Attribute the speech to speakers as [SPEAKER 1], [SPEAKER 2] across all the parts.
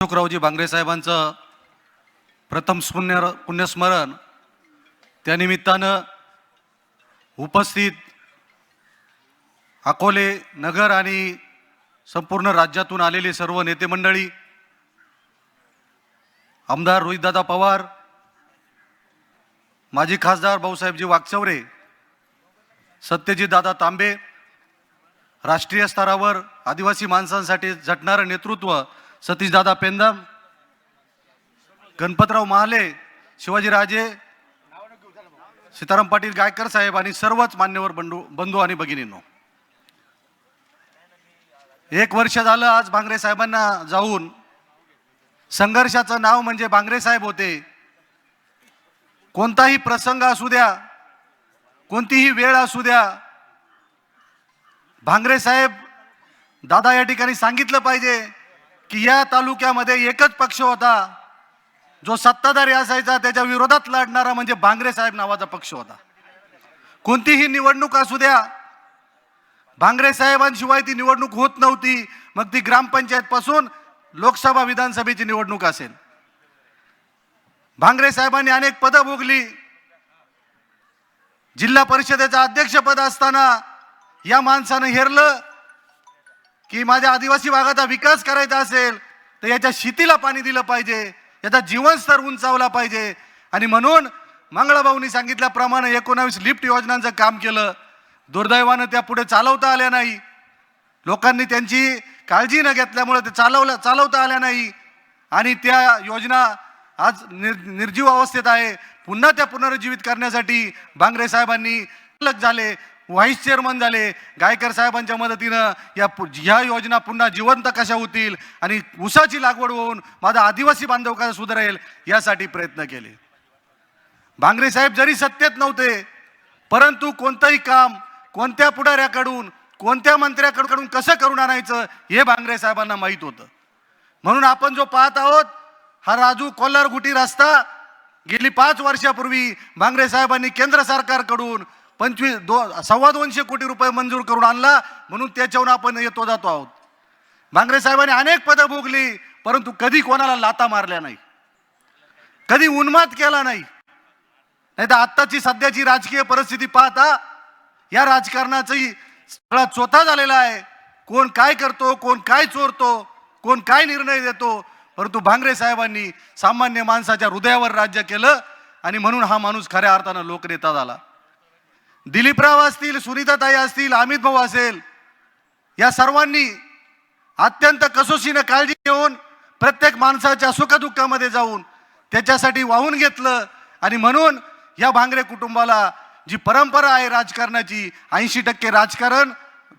[SPEAKER 1] अशोकरावजी बांगरे साहेबांचं प्रथम पुण्य पुण्यस्मरण त्यानिमित्तानं उपस्थित अकोले नगर आणि संपूर्ण राज्यातून आलेले सर्व नेते मंडळी आमदार रोहितदादा पवार माजी खासदार भाऊसाहेबजी वागचौरे सत्यजितदादा तांबे राष्ट्रीय स्तरावर आदिवासी माणसांसाठी झटणारं नेतृत्व सतीशदादा पेंदम गणपतराव महाले शिवाजीराजे सीताराम पाटील गायकर साहेब आणि सर्वच मान्यवर बंधू बंधू आणि भगिनींनो. एक वर्ष झालं आज भांगरे साहेबांना जाऊन संघर्षाचं नाव म्हणजे भांगरे साहेब होते. कोणताही प्रसंग असू द्या कोणतीही वेळ असू द्या भांगरे साहेब दादा या ठिकाणी सांगितलं पाहिजे. की या तालुक्यामध्ये एकच पक्ष होता जो सत्ताधारी असायचा त्याच्या विरोधात लढणारा म्हणजे भांगरे साहेब नावाचा पक्ष होता. कोणतीही निवडणूक असू द्या भांगरे साहेबांशिवाय ती निवडणूक होत नव्हती. मग ती ग्रामपंचायत पासून लोकसभा विधानसभेची निवडणूक असेल. भांगरे साहेबांनी अनेक पदं भोगली. जिल्हा परिषदेचं अध्यक्षपद असताना या माणसानं हेरलं. की माझ्या आदिवासी भागाचा विकास करायचा असेल तर याच्या शेतीला पाणी दिलं पाहिजे याचा जीवनस्तर उंचावला पाहिजे. आणि म्हणून मंगळाभाऊनी सांगितल्याप्रमाणे एकोणावीस लिफ्ट योजनांचं काम केलं. दुर्दैवानं त्या पुढे चालवता आल्या नाही. लोकांनी त्यांची काळजी न घेतल्यामुळे ते चालवल्या चालवता आल्या नाही. आणि त्या योजना आज निर निर्जीव अवस्थेत आहे. पुन्हा त्या पुनरुज्जीवित करण्यासाठी बांगरे साहेबांनी अलग झाले. व्हाईस चेअरमन झाले गायकर साहेबांच्या मदतीनं या ह्या योजना पुन्हा जिवंत कशा होतील आणि ऊसाची लागवड होऊन माझा आदिवासी बांधव कसा सुधारेल यासाठी प्रयत्न केले. भांगरे साहेब जरी सत्तेत नव्हते परंतु कोणतंही काम कोणत्या पुढाऱ्याकडून कोणत्या मंत्र्याकडून कसं करून आणायचं हे भांगरे साहेबांना माहीत होतं. म्हणून आपण जो पाहत आहोत हा राजू कोल्हारगुटी रस्ता गेली पाच वर्षापूर्वी भांगरे साहेबांनी केंद्र सरकारकडून पंचवीस दो सव्वा दोनशे कोटी रुपये मंजूर करून आणला म्हणून त्याच्याहून आपण येतो जातो आहोत. भांगरे साहेबांनी अनेक पदं भोगली परंतु कधी कोणाला लाता मारल्या नाही. कधी उन्माद केला नाही. नाही तर आत्ताची सध्याची राजकीय परिस्थिती पाहता या राजकारणाचाही सगळा चोथा झालेला आहे. कोण काय करतो कोण काय चोरतो कोण काय निर्णय देतो परंतु भांगरे साहेबांनी सामान्य माणसाच्या हृदयावर राज्य केलं आणि म्हणून हा माणूस खऱ्या अर्थानं लोकनेता झाला. दिलीपराव असतील सुनीताताई असतील अमित भाऊ असेल या सर्वांनी अत्यंत कसोशीनं काळजी घेऊन प्रत्येक माणसाच्या सुखदुःखामध्ये जाऊन त्याच्यासाठी वाहून घेतलं आणि म्हणून या भांगरे कुटुंबाला जी परंपरा आहे राजकारणाची ऐंशी टक्के राजकारण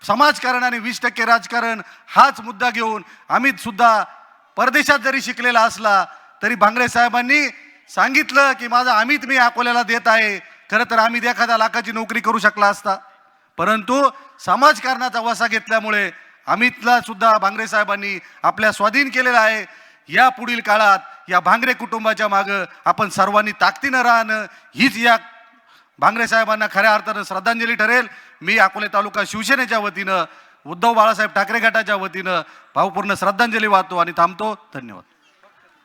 [SPEAKER 1] समाजकारण आणि वीस टक्के राजकारण हाच मुद्दा घेऊन अमित सुद्धा परदेशात जरी शिकलेला असला तरी भांगरे साहेबांनी सांगितलं की माझा अमित मी अकोल्याला देत आहे खरं तर आम्ही एखाद्या लाखाची नोकरी करू शकला असता. परंतु समाजकारणाचा वसा घेतल्यामुळे अमितला सुद्धा भांगरे साहेबांनी आपल्या स्वाधीन केलेला आहे. या पुढील काळात या भांगरे कुटुंबाच्या मागं आपण सर्वांनी ताकदीनं राहणं हीच या भांगरे साहेबांना खऱ्या अर्थानं श्रद्धांजली ठरेल. मी अकोले तालुका शिवसेनेच्या वतीनं उद्धव बाळासाहेब ठाकरे गटाच्या वतीनं भावपूर्ण श्रद्धांजली वाहतो आणि थांबतो. धन्यवाद.